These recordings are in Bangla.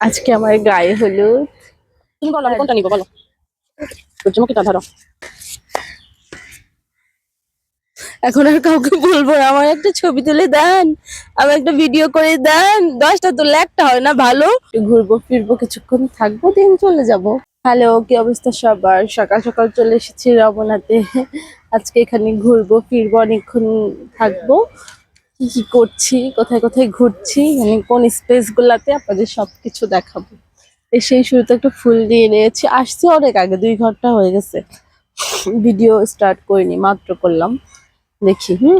আজকে আমার গায়ে হলুদ। তুমি বলো কোনটা নিবো বলো। সূর্যমুখীটা ধরো। এখন আর কাউকে বলব না আমার একটা ছবি তুলে দেন আমার একটা ভিডিও করে দেন। দশটা তুললে একটা হয় না ভালো? ঘুরবো ফিরবো কিছুক্ষণ থাকব দিন চলে যাব। হ্যালো কি অবস্থা সবার? সকাল সকাল চলে এসেছি রবনাতে আজকে এখানে ঘুরবো ফিরবো অনেকক্ষণ থাকব। কি কি করছি, কোথায় কোথায় ঘুরছি মানে কোন স্পেস গুলাতে আপনাদের সবকিছু দেখাবো। সেই শুরুতে একটা ফুল দিয়ে নিয়েছি। আসছি অনেক আগে, দুই ঘণ্টা হয়ে গেছে। ভিডিও স্টার্ট করিনি, মাত্র করলাম। দেখি, হুম?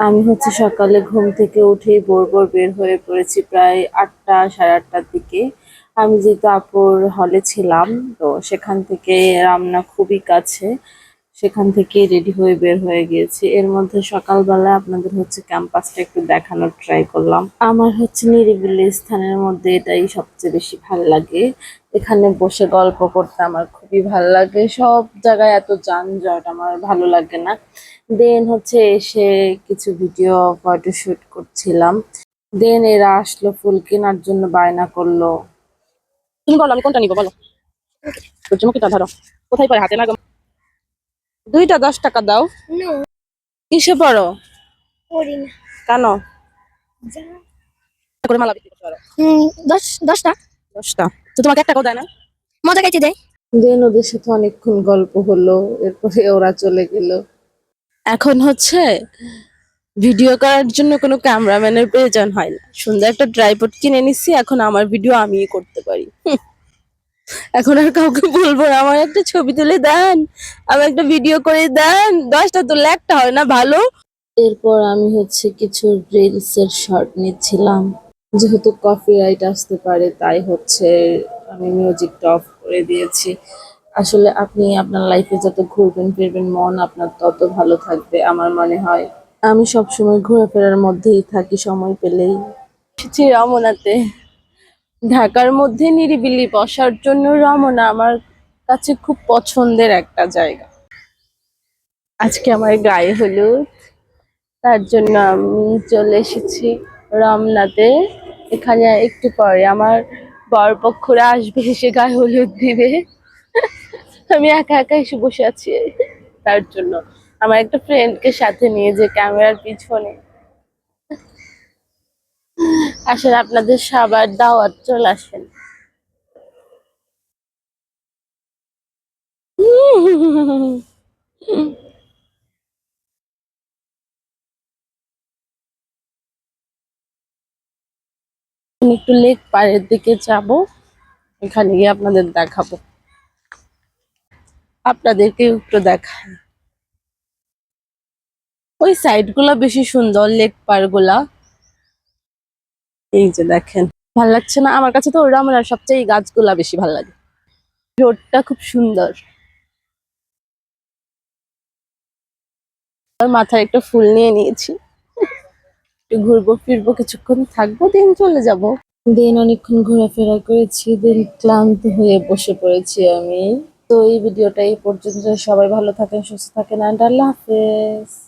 আমি হচ্ছে সকালে ঘুম থেকে উঠেই বোর ভোর বের হয়ে পড়েছি প্রায় আটটা, সাড়ে আটটার দিকে। আমি যেহেতু আপুর হলে ছিলাম, তো সেখান থেকে রামনা খুবই কাছে। সেখান থেকে রেডি হয়ে বের হয়ে গিয়েছি। এর মধ্যে সকালবেলা আপনাদের হচ্ছে ক্যাম্পাসটা একটু দেখানোর ট্রাই করলাম। আমার হচ্ছে নিরিবিলি স্থানের মধ্যে এটাই সবচেয়ে বেশি ভালো লাগে। এখানে বসে গল্প করতে আমার খুবই ভালো লাগে। সব জায়গায় এত যানজট, আমার ভালো লাগে না। দেন হচ্ছে এসে কিছু ভিডিও ফটো শুট করছিলাম। দেন এরা আসলো, ফুল কেনার জন্য বায়না করল। তুমি বলো, আমি কোনটা নিবো, বলো। কোথায় পরে হাতে গো? দুইটা দশ টাকা দাও। কিসে পড়ো? কেন? করে মালা বিক্রি করতে হুম, দশ দশটা। দশটা। তো তোমাকে এক টাকাও দেয় না? মজা খাইতে দেয়। দেন ওদের সাথে অনেকক্ষণ গল্প হলো এরপরে ওরা চলে গেল। এখন হচ্ছে ভিডিও করার জন্য কোনো ক্যামেরাম্যানের প্রয়োজন হয় না। সুন্দর একটা ট্রাইপড কিনে নিচ্ছি এখন আমার ভিডিও আমিই করতে পারি। হুম। এখন আর কাউকে বলব আমার একটা ছবি তুলে দেন, আমার একটা ভিডিও করে দেন। দশটা তুললে একটা হয় না, ভালো? এরপর আমি হচ্ছে কিছু রিলস এর শর্ট নিচ্ছিলাম। যেহেতু কপিরাইট আসতে পারে, তাই হচ্ছে আমি মিউজিকটা অফ করে দিয়েছি। আসলে আপনি আপনার লাইফে যত ঘুরবেন, ফিরবেন, মন আপনার তত ভালো থাকবে আমার মনে হয়। আমি সবসময় ঘোরাফেরার মধ্যেই থাকি, সময় পেলেই। রমনাতে। ঢাকার মধ্যে নিরিবিলি বসার জন্য রমনা আমার কাছে খুব পছন্দের একটা জায়গা। আজকে আমার গায়ে হলুদ, তার জন্য আমি চলে এসেছি রমনাতে। এখানে একটু পরে আমার বরপক্ষরা আসবে, এসে গায়ে হলুদ দিবে। আমি একা একা এসে বসে আছি। তার জন্য আমার একটা ফ্রেন্ডকে সাথে নিয়ে যে ক্যামেরার পিছনে আসেন, আপনাদের সবার দাওয়াত চলে আসেন। একটু লেক পাড়ের দিকে যাব এখানে গিয়ে আপনাদের দেখাবো। আপনাদেরকে একটু দেখাই। ওই সাইডগুলা বেশি সুন্দর, লেক পারগুলা এই যে দেখেন। ভালো লাগছে না? আমার কাছে তো ওরা আমার সবচেয়ে গাছগুলা বেশি ভালো লাগে। রোডটা খুব সুন্দর। মাথায় একটা ফুল নিয়ে নিয়েছি। একটু ঘুরবো ফিরবো, কিছুক্ষণ থাকব, দিন চলে যাব। দিন অনেকক্ষণ ঘোরাফেরা করেছি, দিন ক্লান্ত হয়ে বসে পড়েছি আমি। তো এই ভিডিওটা এই পর্যন্ত। সবাই ভালো থাকেন, সুস্থ থাকেন অ্যান্ড আল্লাহ হাফেজ।